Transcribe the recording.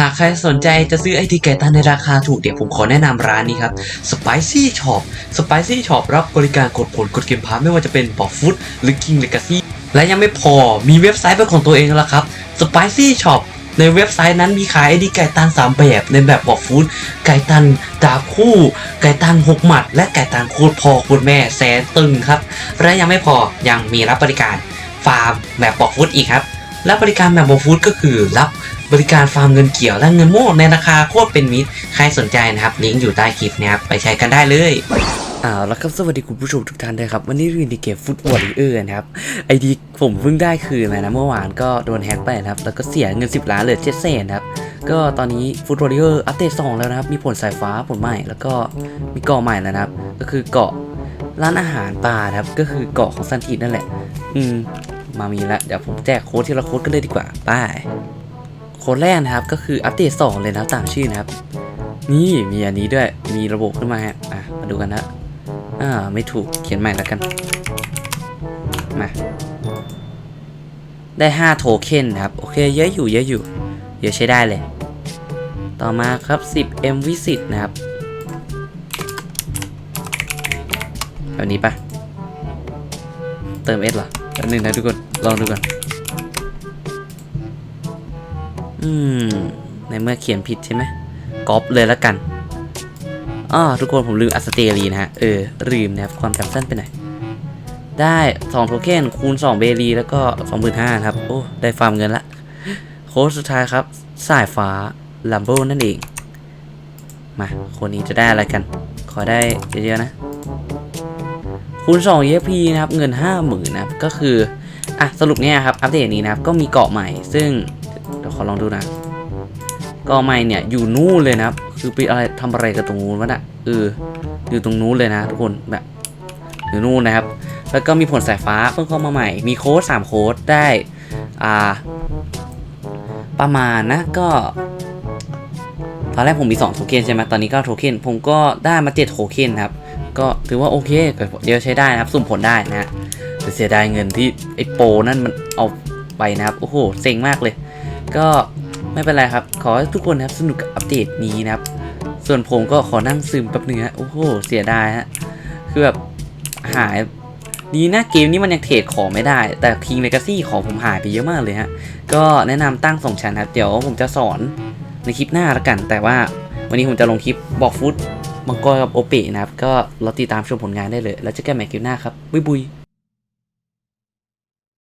หากใครสนใจจะซื้อไอทีไก่ตันในราคาถูกเดี๋ยวผมขอแนะนำร้านนี้ครับ Spicy Shop Spicy Shop รับบริการกดผลกดเกมพาร์ไม่ว่าจะเป็นปอฟุตหรือ King Legacy และยังไม่พอมีเว็บไซต์เป็นของตัวเองแล้วครับ Spicy Shop ในเว็บไซต์นั้นมีขายไอดีไก่ตัน3แบบในแบบบอกฟูดไก่ตันดาบคู่ ไก่ตันหกหมัด และไก่ตันโคตรพอโคตรแม่แสนตึงครับ และยังไม่พอยังมีรับบริการฟาร์มแบบบอกฟูดอีกครับ และบริการแบบบอกฟูดก็คือรับ บริการฟาร์มเงินเกี่ยวและเงินโม่ในราคาโคตรเป็นมิตร ใครสนใจนะครับ ลิงก์อยู่ใต้คลิปนะครับไปใช้กันได้เลยอ้าวแล้วครับสวัสดีคุณผู้ชมทุกท่านด้วยครับ วันนี้รีวิวเกมฟุตบอลเออร์นะครับไอดีผมเพิ่งได้คืนมานะเมื่อวานก็โดนแฮกไปนะครับ แล้วก็เสียเงิน 10 ล้านเหลือเจ็ดแสนครับ ก็ตอนนี้ฟุตบอลเออร์อัปเดต 2 แล้วนะครับ มีผลสายฟ้าผลใหม่แล้วก็มีเกาะใหม่แล้วนะครับ ก็คือเกาะร้านอาหารปลาครับ ก็คือเกาะของซันทีนั่นแหละ อืมมามีแล้วเดี๋ยวผมแจกโค้ดที่ละโค้ดกันเลยดีกว่าไป โค้ดแรกนะครับก็คืออัปเดต 2 เลยนะตามชื่อนะครับ นี่มีอันนี้ด้วยมีระบบขึ้นมาฮะอะมาดูกันนะอ่าไม่ถูกเขียนใหม่แล้วกันมาได้ 5 โทเค็นครับ โอเค เยอะอยู่เยอะอยู่เยอะใช้ได้เลย ต่อมาครับ 10 M Visit นะครับแบบนี้ปะเติม S เหรอแป๊บนึงนะทุกคน ลองดูก่อน อืม ในเมื่อเขียนผิดใช่ไหมก๊อปเลยแล้วกันอ๋อทุกคนผมลืมอัสเตรีนะฮะ เออ ลืมนะครับ ความจำสั้นไปหน่อยได้ 2 โทเค็นคูณ 2 เบรีแล้วก็ 25,000ครับ โอ้ ได้ฟาร์มเงินละ โค้ดสุดท้ายครับ สายฟ้าลัมโบนั่นเอง มา คนนี้จะได้อะไรกัน ขอได้เยอะๆนะ คูณ 2 EFP นะครับ เงิน 50,000นะครับ ก็คือ อะ สรุปเนี่ยครับ อัปเดตนี้นะครับ ก็มีเกาะใหม่ ซึ่ง เดี๋ยวขอลองดูนะกาะใหม่เนี่ยอยู่นู่นเลยนะครับ คือไปอะไรทำอะไรกับตรงนู้นวะน่ะเอออยู่ตรงนู้นเลยนะ ทุกคนแบบอยู่นู่นนะครับ แล้วก็มีผลสายฟ้าเพิ่งเข้ามาใหม่ มีโค้ด3โค้ดได้อ่าประมาณนะก็ตอนแรกผมมี2โทเค็นใช่ไหมตอนนี้ก็โทเค็นผมก็ได้มา7โทเค็นครับ ก็ถือว่าโอเคก็เดี๋ยวใช้ได้นะครับ สุ่มผลได้นะฮะแต่เสียดายเงินที่ไอ้โปนั่นมันเอาไปนะครับ โอ้โห เซ็งมากเลย ก็ไม่เป็นไรครับ ขอให้ทุกคนนะครับสนุกกับอัปเดตนี้นะครับ ส่วนผมก็ขอนั่งซึมแป๊บนึงฮะ โอ้โห เสียดายฮะ คือแบบหายดีนะเกมนี้มันยังเทรดของไม่ได้ แต่ King Legacy ของผมหายไปเยอะมากเลยฮะ ก็แนะนำตั้งส่งชั้นครับ เดี๋ยวผมจะสอนในคลิปหน้าละกัน แต่ว่าวันนี้ผมจะลงคลิปบอกฟุตมังกรกับโอเปะนะครับ ก็รอติดตามชมผลงานได้เลย แล้วเจะแก้ใหม่คลิปหน้าครับ บุยบุย